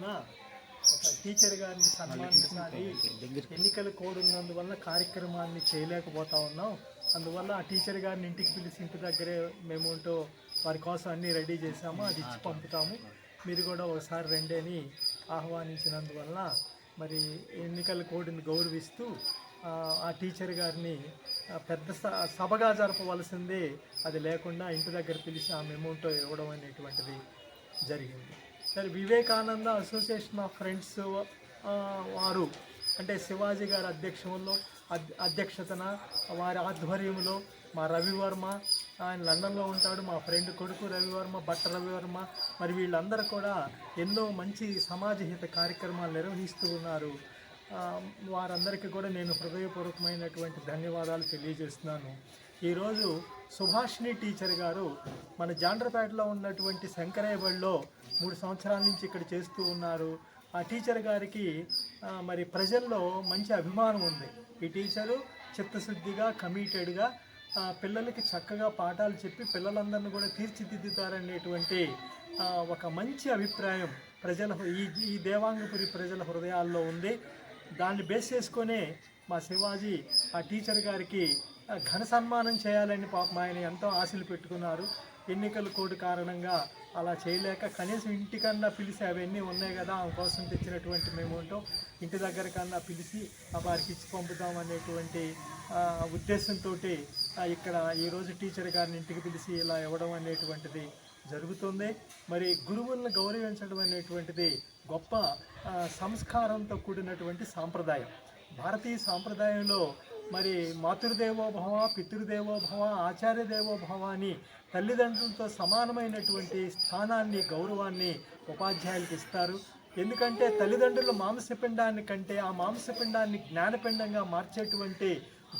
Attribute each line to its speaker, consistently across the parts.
Speaker 1: నా ఒక టీచర్ గారిని సన్మానించాలి. ఎన్నికల కోడ్ ఉన్నందువల్ల కార్యక్రమాన్ని చేయలేకపోతా ఉన్నాం. అందువల్ల ఆ టీచర్ గారిని ఇంటికి పిలిచి ఇంటి దగ్గరే మేము ఉంటూ వారి కోసం అన్నీ రెడీ చేసాము అది ఇచ్చి పంపుతాము. మీరు కూడా ఒకసారి రండి అని ఆహ్వానించినందువల్ల మరి ఎన్నికల కోడ్ని గౌరవిస్తూ ఆ, టీచర్ గారిని పెద్ద స- సభగా జరపవలసిందే. అది లేకుండా ఇంటి దగ్గర పిలిచి ఆ మెమోంటో ఇవ్వడం అనేటువంటిది జరిగింది. సరే వివేకానంద అసోసియేషన్ ఆఫ్ ఫ్రెండ్స్ వారు అంటే శివాజీ గారి అధ్యక్షంలో అద్- అధ్యక్షతన వారి ఆధ్వర్యంలో మా రవివర్మ ఆయన లండన్లో ఉంటాడు మా ఫ్రెండ్ కొడుకు రవివర్మ బట్ట రవివర్మ మరి వీళ్ళందరూ కూడా ఎన్నో మంచి సమాజహిత కార్యక్రమాలు నిర్వహిస్తూ ఉన్నారు. వారందరికీ కూడా నేను హృదయపూర్వకమైనటువంటి ధన్యవాదాలు తెలియజేస్తున్నాను. ఈరోజు సుభాషిణి టీచర్ గారు మన జాండ్రపేటలో ఉన్నటువంటి శంకరయ్య మూడు సంవత్సరాల నుంచి ఇక్కడ చేస్తూ ఉన్నారు. ఆ టీచర్ గారికి మరి ప్రజల్లో మంచి అభిమానం ఉంది. ఈ టీచరు చిత్తశుద్ధిగా కమిటెడ్గా పిల్లలకి చక్కగా పాఠాలు చెప్పి పిల్లలందరినీ కూడా తీర్చిదిద్దుతారనేటువంటి ఒక మంచి అభిప్రాయం ప్రజల ఈ ఈ దేవాంగపురి ప్రజల హృదయాల్లో ఉంది. దాన్ని బేస్ చేసుకొనే మా శివాజీ ఆ టీచర్ గారికి ఘన సన్మానం చేయాలని పాపం ఆయన ఎంతో ఆశలు పెట్టుకున్నారు. ఎన్నికల కోడ్ కారణంగా అలా చేయలేక కనీసం ఇంటికన్నా పిలిచి అవన్నీ ఉన్నాయి కదా ఆమె కోసం తెచ్చినటువంటి మేము ఉంటాం. ఇంటి దగ్గర కన్నా పిలిచి ఆ వారికి ఇచ్చి పంపుదాం అనేటువంటి ఉద్దేశంతో ఇక్కడ ఈరోజు టీచర్ గారిని ఇంటికి పిలిచి ఇలా ఇవ్వడం అనేటువంటిది జరుగుతుంది. మరి గురువులను గౌరవించడం అనేటువంటిది గొప్ప సంస్కారంతో కూడినటువంటి సాంప్రదాయం. భారతీయ సాంప్రదాయంలో మరి మాతృదేవోభవ పితృదేవోభవ ఆచార్య దేవోభవ అని తల్లిదండ్రులతో సమానమైనటువంటి స్థానాన్ని గౌరవాన్ని ఉపాధ్యాయులకు ఇస్తారు. ఎందుకంటే తల్లిదండ్రులు మాంసపిండాన్ని కంటే ఆ మాంసపిండాన్ని జ్ఞానపిండంగా మార్చేటువంటి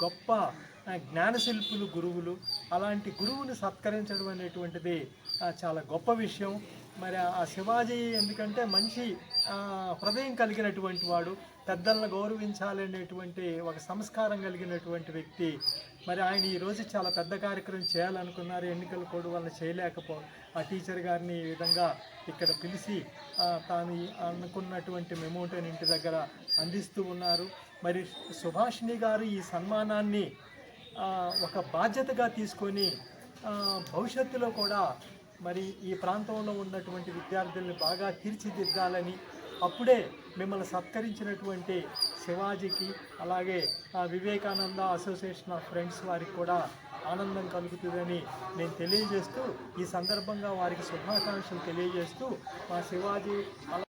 Speaker 1: గొప్ప జ్ఞానశిల్పులు గురువులు అలాంటి గురువుని సత్కరించడం అనేటువంటిది చాలా గొప్ప విషయం. మరి ఆ- శివాజీ ఎందుకంటే మంచి హృదయం కలిగినటువంటి వాడు పెద్దలను గౌరవించాలనేటువంటి ఒక సంస్కారం కలిగినటువంటి వ్యక్తి. మరి ఆయన ఈరోజు చాలా పెద్ద కార్యక్రమం చేయాలనుకున్నారు ఎన్నికల కోడ్ వల్ల చేయలేకపో ఆ టీచర్ గారిని ఈ విధంగా ఇక్కడ పిలిచి తాను అనుకున్నటువంటి మెమోటోని ఇంటి దగ్గర అందిస్తూ ఉన్నారు. మరి సుభాషిణి గారు ఈ సన్మానాన్ని ఒక బాధ్యతగా తీసుకొని భవిష్యత్తులో కూడా మరి ఈ ప్రాంతంలో ఉన్నటువంటి విద్యార్థుల్ని బాగా తీర్చిదిద్దాలని అప్పుడే మిమ్మల్ని సత్కరించినటువంటి శివాజీకి అలాగే వివేకానంద అసోసియేషన్ ఆఫ్ ఫ్రెండ్స్ వారికి కూడా ఆనందం కలుగుతుందని నేను తెలియజేస్తూ ఈ సందర్భంగా వారికి శుభాకాంక్షలు తెలియజేస్తూ మా శివాజీ అలా